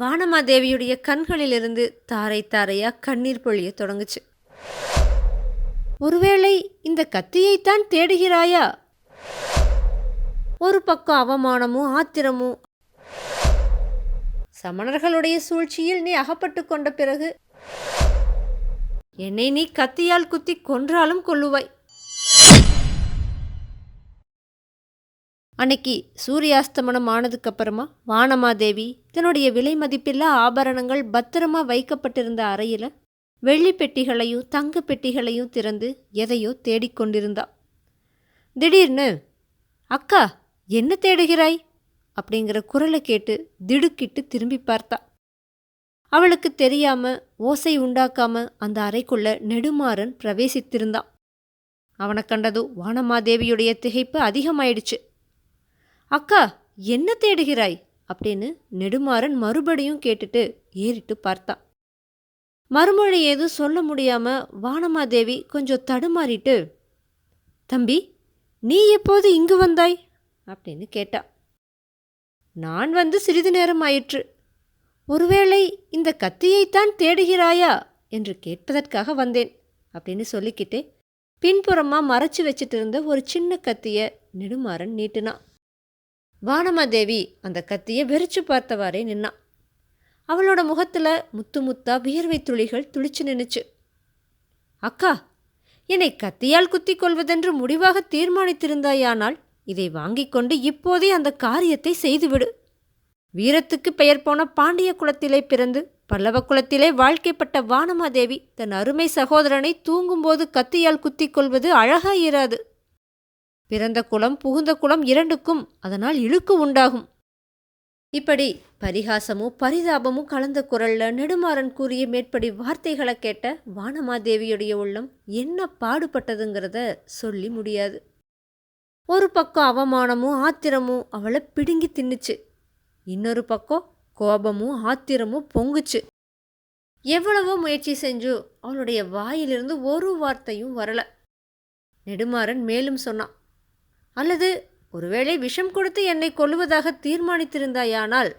வானமாதேவியுடைய கண்களிலிருந்து தாரை தாரையா கண்ணீர் பொழிய தொடங்குச்சு. ஒருவேளை இந்த கத்தியைத்தான் தேடுகிறாயா? ஒரு பக்கம் அவமானமும் ஆத்திரமும். சமணர்களுடைய சூழ்ச்சியில் நீ அகப்பட்டு கொண்ட பிறகு என்னை நீ கத்தியால் குத்தி கொன்றாலும் கொள்ளுவாய் அன்னைக்கு சூரியாஸ்தமனம் ஆனதுக்கு அப்புறமா வானமாதேவி தன்னுடைய விலை மதிப்பில்லா ஆபரணங்கள் பத்திரமா வைக்கப்பட்டிருந்த அறையில வெள்ளி பெட்டிகளையும் தங்க பெட்டிகளையும் திறந்து எதையோ தேடிக்கொண்டிருந்தா திடீர்னு அக்கா என்ன தேடுகிறாய்? அப்படிங்கிற குரலை கேட்டு திடுக்கிட்டு திரும்பி பார்த்தா. அவளுக்கு தெரியாம ஓசை உண்டாக்காம அந்த அறைக்குள்ள நெடுமாறன் பிரவேசித்திருந்தான். அவனை கண்டதும் வானமாதேவியுடைய திகைப்பு அதிகமாயிடுச்சு. அக்கா என்ன தேடுகிறாய்? அப்படின்னு நெடுமாறன் மறுபடியும் கேட்டுட்டு ஏறிட்டு பார்த்தான் மறுமொழி ஏதும் சொல்ல முடியாம வானமாதேவி கொஞ்சம் தடுமாறிட்டு தம்பி நீ எப்போது இங்கு வந்தாய்? அப்படின்னு கேட்டா. நான் வந்து சிறிது நேரம் ஆயிற்று. ஒருவேளை இந்த கத்தியைத்தான் தேடுகிறாயா? என்று கேட்பதற்காக வந்தேன் அப்படின்னு சொல்லிக்கிட்டே பின்புறமாக மறைச்சு வச்சிட்டு இருந்த ஒரு சின்ன கத்தியை நெடுமாறன் நீட்டினான். வானமாதேவி அந்த கத்தியை வெறிச்சு பார்த்தவாறே நின்னான். அவளோட முகத்தில் முத்து முத்தா வியர்வை துளிகள் துளிச்சு நின்னுச்சு. அக்கா என்னை கத்தியால் குத்தி கொள்வதென்று முடிவாக தீர்மானித்திருந்தாயானால் இதை வாங்கி கொண்டு இப்போதே அந்த காரியத்தை செய்துவிடு. வீரத்துக்கு பெயர் போன பாண்டிய குலத்திலே பிறந்து பல்லவ குலத்திலே வாழ்க்கைப்பட்ட வானமாதேவி தன் அருமை சகோதரனை தூங்கும்போது கத்தியால் குத்திக் கொள்வது அழகாயிராது. பிறந்த குலம் புகுந்த குலம் இரண்டுக்கும் அதனால் இழுக்கு உண்டாகும். இப்படி பரிகாசமும் பரிதாபமும் கலந்த குரல்ல நெடுமாறன் கூறிய மேற்படி வார்த்தைகளை கேட்ட வானமாதேவியுடைய உள்ளம் என்ன பாடுபட்டதுங்கிறத சொல்லி முடியாது. ஒரு பக்கம் அவமானமும் ஆத்திரமும் அவளை பிடுங்கி தின்னுச்சு. இன்னொரு பக்கம் கோபமும் ஆத்திரமும் பொங்குச்சு. எவ்வளவோ முயற்சி செஞ்சு அவளுடைய வாயிலிருந்து ஒரு வார்த்தையும் வரல. நெடுமாறன் மேலும் சொன்னான் அல்லது ஒருவேளை விஷம் கொடுத்து என்னை கொல்லுவதாக தீர்மானித்திருந்தாயானால்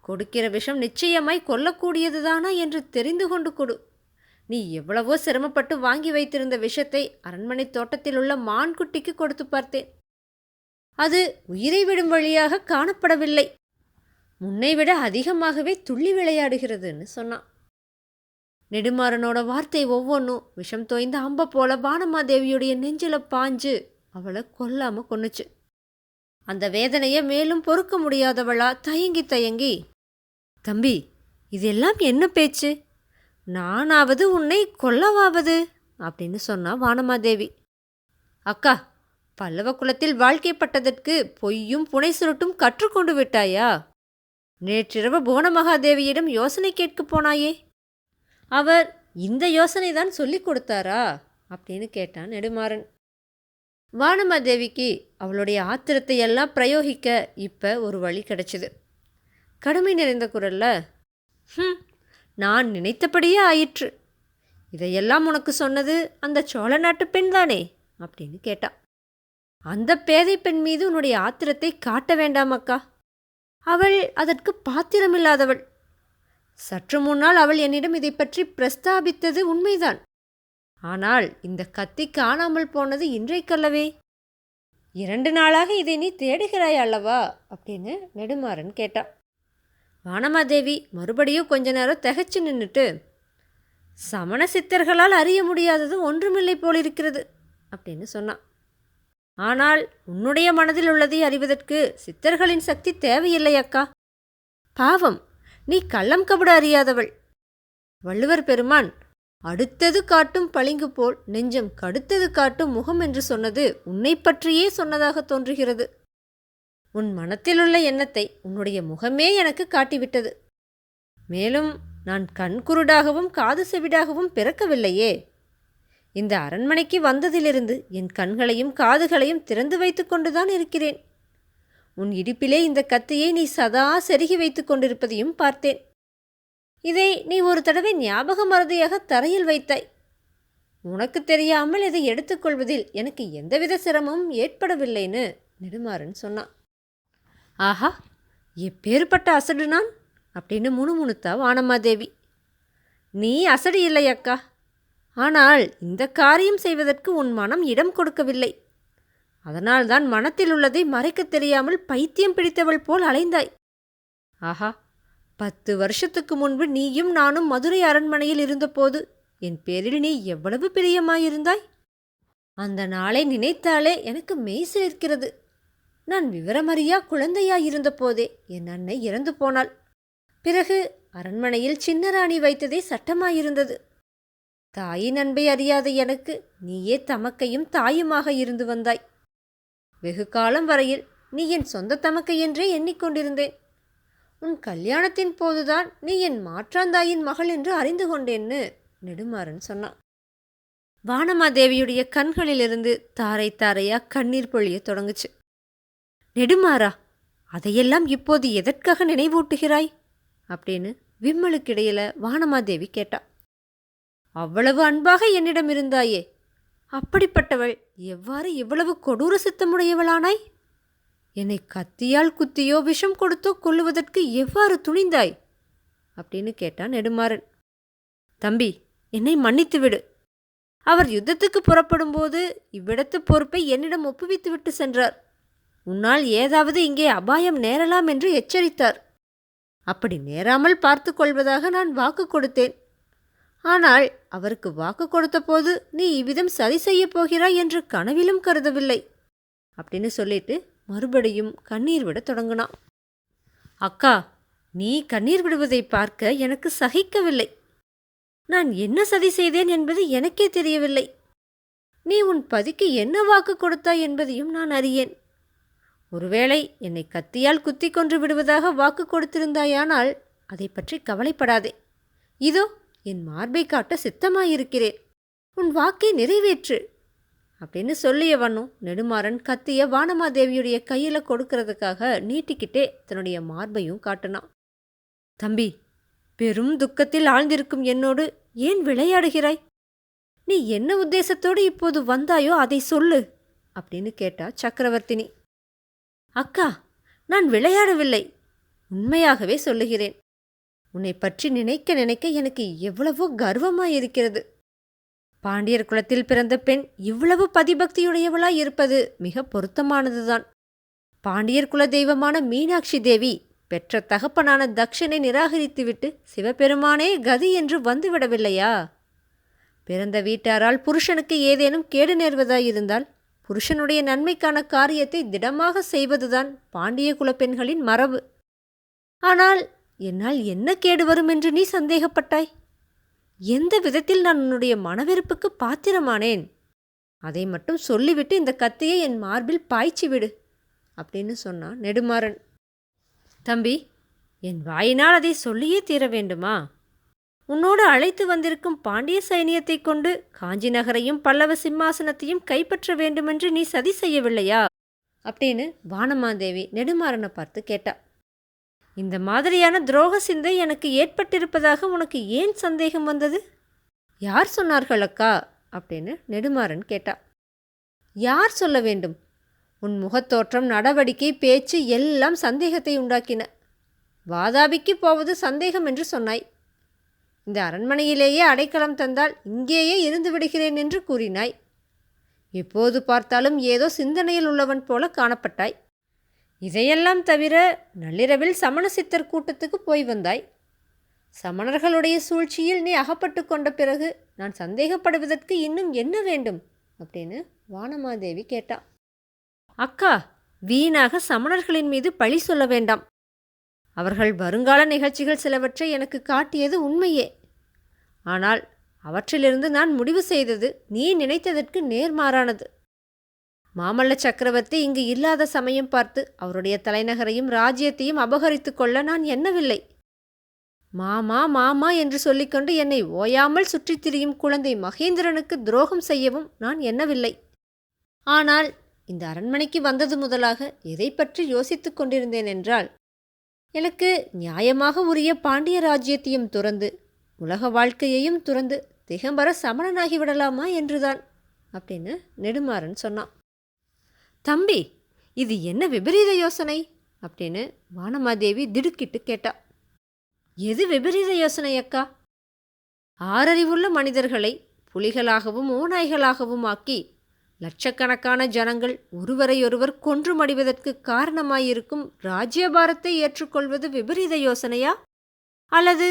கொடுக்கிற விஷம் நிச்சயமாய் கொல்லக்கூடியதுதானா என்று தெரிந்து கொண்டு கொடு. நீ எவ்வளவோ சிரமப்பட்டு வாங்கி வைத்திருந்த விஷத்தை அரண்மனை தோட்டத்தில் உள்ள மான்குட்டிக்கு கொடுத்து பார்த்தேன். அது உயிரை விடும் வழியாக காணப்படவில்லை. முன்னை விட அதிகமாகவே துள்ளி விளையாடுகிறதுன்னு சொன்னான். நெடுமாறனோட வார்த்தை ஒவ்வொன்றும் விஷம் தோய்ந்த அம்ப போல வானமாதேவியுடைய நெஞ்சில பாஞ்சு அவளை கொல்லாம கொன்னுச்சு. அந்த வேதனையை மேலும் பொறுக்க முடியாதவளா தயங்கி தயங்கி தம்பி இதெல்லாம் என்ன பேச்சு? நானாவது உன்னை கொல்லவாவது? அப்படின்னு சொன்னா வானமாதேவி. அக்கா பல்லவ குலத்தில் வாழ்க்கைப்பட்டதற்கு பொய்யும் புனை சுருட்டும் கற்றுக்கொண்டு விட்டாயா? நேற்றிரவு புவனமகாதேவியிடம் யோசனை கேட்கப் போனாயே. அவர் இந்த யோசனை தான் சொல்லிக் கொடுத்தாரா? அப்படின்னு கேட்டான் நெடுமாறன். வானமாதேவிக்கு அவளுடைய ஆத்திரத்தை எல்லாம் பிரயோகிக்க இப்போ ஒரு வழி கிடைச்சிது. கடுமை நிறைந்த குரல்ல ஹம் நான் நினைத்தபடியே ஆயிற்று. இதையெல்லாம் உனக்கு சொன்னது அந்த சோழ நாட்டு பெண் தானே? அப்படின்னு கேட்டா. அந்த பேதை பெண் மீது உன்னுடைய ஆத்திரத்தை காட்ட வேண்டாம் அக்கா. அவள் அதற்கு பாத்திரமில்லாதவள். சற்று முன்னால் அவள் என்னிடம் இதை பற்றி பிரஸ்தாபித்தது உண்மைதான். ஆனால் இந்த கத்தி காணாமல் போனது இன்றைக்கல்லவே. இரண்டு நாளாக இதை நீ தேடுகிறாய் அல்லவா? அப்படின்னு நெடுமாறன் கேட்டான். வானமாதேவி மறுபடியும் கொஞ்ச நேரம் திகைச்சு நின்றுட்டு சமண சித்தர்களால் அறிய முடியாதது ஒன்றுமில்லை போலிருக்கிறது அப்படின்னு சொன்னான். ஆனால் உன்னுடைய மனதில் உள்ளதை அறிவதற்கு சித்தர்களின் சக்தி தேவையில்லை அக்கா. பாவம் நீ கள்ளம் கபட அறியாதவள். வள்ளுவர் பெருமான் அடுத்தது காட்டும் பளிங்கு போல் நெஞ்சம் கடுத்தது காட்டும் முகம் என்று சொன்னது உன்னை பற்றியே சொன்னதாக தோன்றுகிறது. உன் மனத்திலுள்ள எண்ணத்தை உன்னுடைய முகமே எனக்கு காட்டிவிட்டது. மேலும் நான் கண்குருடாகவும் காது செவிடாகவும் பிறக்கவில்லையே. இந்த அரண்மனைக்கு வந்ததிலிருந்து என் கண்களையும் காதுகளையும் திறந்து வைத்து கொண்டுதான் இருக்கிறேன். உன் இடுப்பிலே இந்த கத்தியை நீ சதா செருகி வைத்து கொண்டிருப்பதையும் பார்த்தேன். இதை நீ ஒரு தடவை ஞாபக மறதியாக தரையில் வைத்தாய். உனக்கு தெரியாமல் இதை எடுத்துக்கொள்வதில் எனக்கு எந்தவித சிரமமும் ஏற்படவில்லைன்னு நெடுமாறன் சொன்னான். ஆஹா எப்பேற்பட்ட அசடு நான்? அப்படின்னு முணுமுணுத்தா வானமாதேவி நீ அசடு இல்லை அக்கா. ஆனால் இந்த காரியம் செய்வதற்கு உன் மனம் இடம் கொடுக்கவில்லை. அதனால்தான் மனத்தில் உள்ளதை மறைக்கத் தெரியாமல் பைத்தியம் பிடித்தவள் போல் அலைந்தாய். ஆஹா பத்து வருஷத்துக்கு முன்பு நீயும் நானும் மதுரை அரண்மனையில் இருந்தபோது என் பேரில் நீ எவ்வளவு பிரியமாயிருந்தாய்? அந்த நாளை நினைத்தாலே எனக்கு மெய் சேர்க்கிறது நான் விவரமறியா குழந்தையாயிருந்த போதே என் அன்னை இறந்து போனாள். பிறகு அரண்மனையில் சின்ன ராணி வைத்ததே சட்டமாயிருந்தது. தாயின் அன்பை அறியாத எனக்கு நீயே தமக்கையும் தாயுமாக இருந்து வந்தாய். வெகு காலம் வரையில் நீ என் சொந்த தமக்கை என்றே எண்ணிக்கொண்டிருந்தேன். உன் கல்யாணத்தின் போதுதான் நீ என் மாற்றாந்தாயின் மகள் என்று அறிந்து கொண்டேன்னு நெடுமாறன் சொன்னான். வானமாதேவியுடைய கண்களிலிருந்து தாரை தாரையா கண்ணீர் பொழிய தொடங்குச்சு. நெடுமாறா அதையெல்லாம் இப்போது எதற்காக நினைவூட்டுகிறாய்? அப்படின்னு விம்மலுக்கிடையில வானமாதேவி கேட்டா. அவ்வளவு அன்பாக என்னிடம் இருந்தாயே அப்படிப்பட்டவள் எவ்வாறு இவ்வளவு கொடூர சித்தமுடையவளானாய்? என்னை கத்தியால் குத்தியோ விஷம் கொடுத்தோ கொல்லுவதற்கு எவ்வாறு துணிந்தாய்? அப்படின்னு கேட்டான் நெடுமாறன். தம்பி என்னை மன்னித்து விடு. அவர் யுத்தத்துக்கு புறப்படும்போது இவ்விடத்து பொறுப்பை என்னிடம் ஒப்புவித்து விட்டு சென்றார். உன்னால் ஏதாவது இங்கே அபாயம் நேரலாம் என்று எச்சரித்தார். அப்படி நேராமல் பார்த்து கொள்வதாக நான் வாக்கு கொடுத்தேன். ஆனால் அவருக்கு வாக்கு கொடுத்தபோது நீ இவ்விதம் சதி செய்யப் போகிறாய் என்று கனவிலும் கருதவில்லை. அப்படின்னு சொல்லிட்டு மறுபடியும் கண்ணீர் விட தொடங்கினான். அக்கா நீ கண்ணீர் விடுவதை பார்க்க எனக்கு சகிக்கவில்லை. நான் என்ன சதி செய்தேன் என்பது எனக்கே தெரியவில்லை. நீ உன் பதிக்கு என்ன வாக்கு கொடுத்தாய் என்பதையும் நான் அறியேன். ஒருவேளை என்னை கத்தியால் குத்தி கொன்று விடுவதாக வாக்கு கொடுத்திருந்தாயானால் அதை பற்றி கவலைப்படாதே. இதோ என் மார்பை காட்ட சித்தமாயிருக்கிறேன். உன் வாக்கை நிறைவேற்று. அப்படின்னு சொல்லியவனும் நெடுமாறன் கத்திய வானமாதேவியுடைய கையில் கொடுக்கறதுக்காக நீட்டிக்கிட்டே தன்னுடைய மார்பையும் காட்டினான். தம்பி பெரும் துக்கத்தில் ஆழ்ந்திருக்கும் என்னோடு ஏன் விளையாடுகிறாய்? நீ என்ன உத்தேசத்தோடு இப்போது வந்தாயோ அதை சொல்லு அப்படின்னு கேட்டா சக்கரவர்த்தினி. அக்கா நான் விளையாடவில்லை. உண்மையாகவே சொல்லுகிறேன். உன்னை பற்றி நினைக்க நினைக்க எனக்கு எவ்வளவோ கர்வமாயிருக்கிறது. பாண்டியர் குலத்தில் பிறந்த பெண் இவ்வளவு பதிபக்தியுடையவளாய் இருப்பது மிக பொருத்தமானதுதான். பாண்டியர் குல தெய்வமான மீனாட்சி தேவி பெற்ற தகப்பனான தக்ஷனை நிராகரித்துவிட்டு சிவபெருமானே கதி என்று வந்துவிடவில்லையா? பிறந்த வீட்டாரால் புருஷனுக்கு ஏதேனும் கேடு நேர்வதாயிருந்தால் புருஷனுடைய நன்மைக்கான காரியத்தை திடமாக செய்வதுதான் பாண்டிய குலப்பெண்களின் மரபு. ஆனால் என்னால் என்ன கேடு வரும் என்று நீ சந்தேகப்பட்டாய்? எந்த விதத்தில் நான் உன்னுடைய மனவெறுப்புக்கு பாத்திரமானேன்? அதை மட்டும் சொல்லிவிட்டு இந்த கத்தியை என் மார்பில் பாய்ச்சி விடு அப்படின்னு சொன்னான் நெடுமாறன். தம்பி என் வாயினால் அதை சொல்லியே தீர வேண்டுமா? உன்னோடு அழைத்து வந்திருக்கும் பாண்டிய சைனியத்தை கொண்டு காஞ்சி நகரையும் பல்லவ சிம்மாசனத்தையும் கைப்பற்ற வேண்டுமென்று நீ சதி செய்யவில்லையா? அப்படின்னு வானமாதேவி நெடுமாறனை பார்த்து கேட்டா. இந்த மாதிரியான துரோக சிந்தை எனக்கு ஏற்பட்டிருப்பதாக உனக்கு ஏன் சந்தேகம் வந்தது? யார் சொன்னார்கள் அக்கா? அப்படின்னு நெடுமாறன் கேட்டா. யார் சொல்ல வேண்டும்? உன் முகத்தோற்றம் நடவடிக்கை பேச்சு எல்லாம் சந்தேகத்தை உண்டாக்கின. வாதாபிக்கு போவது சந்தேகம் என்று சொன்னாய். இந்த அரண்மனையிலேயே அடைக்கலம் தந்தால் இங்கேயே இருந்து விடுகிறேன் என்று கூறினாய். எப்போது பார்த்தாலும் ஏதோ சிந்தனையில் உள்ளவன் போல காணப்பட்டாய். இதையெல்லாம் தவிர நள்ளிரவில் சமண சித்தர் கூட்டத்துக்கு போய் வந்தாய். சமணர்களுடைய சூழ்ச்சியில் நீ அகப்பட்டு கொண்ட பிறகு நான் சந்தேகப்படுவதற்கு இன்னும் என்ன வேண்டும்? அப்படின்னு வானமாதேவி கேட்டா. அக்கா வீணாக சமணர்களின் மீது பழி சொல்ல வேண்டாம். அவர்கள் வருங்கால நிகழ்ச்சிகள் சிலவற்றை எனக்கு காட்டியது உண்மையே. ஆனால் அவற்றிலிருந்து நான் முடிவு செய்தது நீ நினைத்ததற்கு நேர்மாறானது. மாமல்ல சக்கரவர்த்தி இங்கு இல்லாத சமயம் பார்த்து அவருடைய தலைநகரையும் ராஜ்யத்தையும் அபகரித்து கொள்ள நான் எண்ணவில்லை. மாமா மாமா என்று சொல்லிக்கொண்டு என்னை ஓயாமல் சுற்றித் திரியும் குழந்தை மகேந்திரனுக்கு துரோகம் செய்யவும் நான் எண்ணவில்லை. ஆனால் இந்த அரண்மனைக்கு வந்தது முதலாக எதை பற்றி யோசித்துக் கொண்டிருந்தேன் என்றால் எனக்கு நியாயமாக உரிய பாண்டிய ராஜ்யத்தையும் துறந்து உலக வாழ்க்கையையும் துறந்து திகம்பர சமணனாகி விடலாமா என்றுதான் அப்படின்னு நெடுமாறன் சொன்னான். தம்பி இது என்ன விபரீத யோசனை? அப்படின்னு வானமாதேவி திடுக்கிட்டு கேட்டா. எது விபரீத யோசனை அக்கா? ஆறறிவுள்ள மனிதர்களை புலிகளாகவும் ஓநாய்களாகவும் ஆக்கி லட்சக்கணக்கான ஜனங்கள் ஒருவரையொருவர் கொன்று மடிவதற்கு காரணமாயிருக்கும் ராஜ்யபாரத்தை ஏற்றுக்கொள்வது விபரீத யோசனையா? அல்லது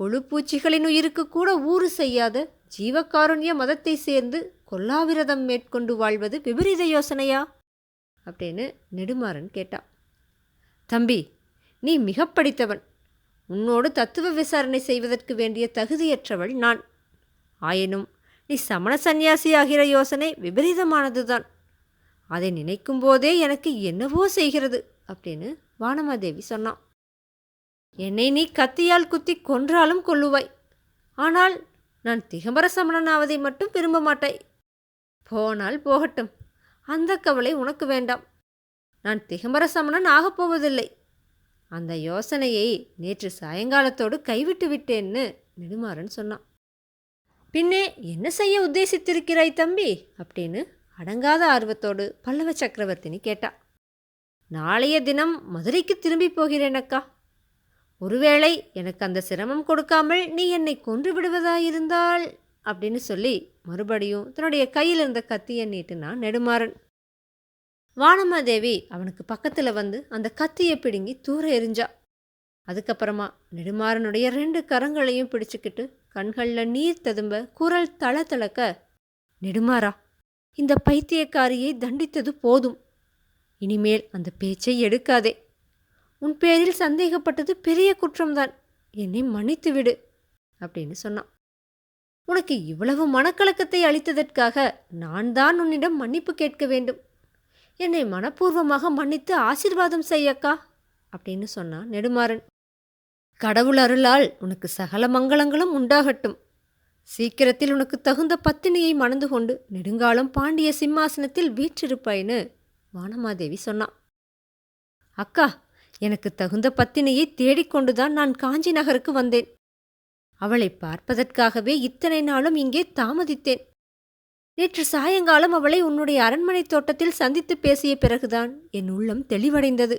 புழுப்பூச்சிகளின் உயிருக்கு கூட ஊறு செய்யாத ஜீவகாருண்ய மதத்தை சேர்ந்து கொல்லாவிரதம் மேற்கொண்டு வாழ்வது விபரீத யோசனையா? அப்படின்னு நெடுமாறன் கேட்டான் தம்பி நீ மிக படித்தவன். உன்னோடு தத்துவ விசாரணை செய்வதற்கு வேண்டிய தகுதியற்றவள் நான். ஆயினும் நீ சமண சந்நியாசியாகிற யோசனை விபரீதமானதுதான். அதை நினைக்கும் போதே எனக்கு என்னவோ செய்கிறது அப்படின்னு வானமாதேவி சொன்னான் என்னை நீ கத்தியால் குத்தி கொன்றாலும் கொல்லுவாய். ஆனால் நான் திகம்பர சமணன் ஆவதை மட்டும் விரும்ப மாட்டாய். போனால் போகட்டும். அந்த கவலை உனக்கு வேண்டாம். நான் திகம்பர சமணன் ஆகப் போவதில்லை. அந்த யோசனையை நேற்று சாயங்காலத்தோடு கைவிட்டு விட்டேன்னு நெடுமாறன் சொன்னான். பின்னே என்ன செய்ய உத்தேசித்திருக்கிறாய் தம்பி? அப்படின்னு அடங்காத ஆர்வத்தோடு பல்லவ சக்கரவர்த்தினி கேட்டா. நாளைய தினம் மதுரைக்கு திரும்பி போகிறேன் அக்கா ஒருவேளை எனக்கு அந்த சிரமம் கொடுக்காமல் நீ என்னை கொன்று விடுவதாயிருந்தால் அப்படின்னு சொல்லி மறுபடியும் தன்னுடைய கையில் இருந்த கத்தியை நீட்டினான் நெடுமாறன். வானமாதேவி அவனுக்கு பக்கத்தில் வந்து அந்த கத்தியை பிடுங்கி தூர எரிஞ்சா. அதுக்கப்புறமா நெடுமாறனுடைய ரெண்டு கரங்களையும் பிடிச்சுக்கிட்டு கண்களில் நீர் ததும்ப குரல் தள தளக்க நெடுமாறா இந்த பைத்தியக்காரியை தண்டித்தது போதும். இனிமேல் அந்த பேச்சை எடுக்காதே. உன் பேரில் சந்தேகப்பட்டது பெரிய குற்றம்தான். என்னை மன்னித்து விடு அப்படின்னு சொன்னான். உனக்கு இவ்வளவு மனக்கலக்கத்தை அளித்ததற்காக நான் தான் உன்னிடம் மன்னிப்பு கேட்க வேண்டும். என்னை மனப்பூர்வமாக மன்னித்து ஆசிர்வாதம் செய்யக்கா அப்படின்னு சொன்னான் நெடுமாறன். கடவுள் அருளால் உனக்கு சகல மங்களங்களும் உண்டாகட்டும். சீக்கிரத்தில் உனக்கு தகுந்த பத்தினியை மணந்து கொண்டு நெடுங்காலம் பாண்டிய சிம்மாசனத்தில் வீற்றிருப்பாயின்னு வானமாதேவி சொன்னான். அக்கா எனக்கு தகுந்த பத்தினியை தேடிக்கொண்டுதான் நான் காஞ்சி நகருக்கு வந்தேன். அவளை பார்ப்பதற்காகவே இத்தனை நாளும் இங்கே தாமதித்தேன். நேற்று சாயங்காலம் அவளை உன்னுடைய அரண்மனை தோட்டத்தில் சந்தித்து பேசிய பிறகுதான் என் உள்ளம் தெளிவடைந்தது.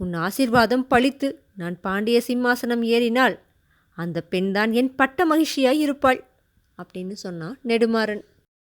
உன் ஆசிர்வாதம் பழித்து நான் பாண்டிய சிம்மாசனம் ஏறினால் அந்த பெண்தான் என் பட்ட மகிழ்ச்சியாய் இருப்பாள் அப்படின்னு சொன்னான் நெடுமாறன்.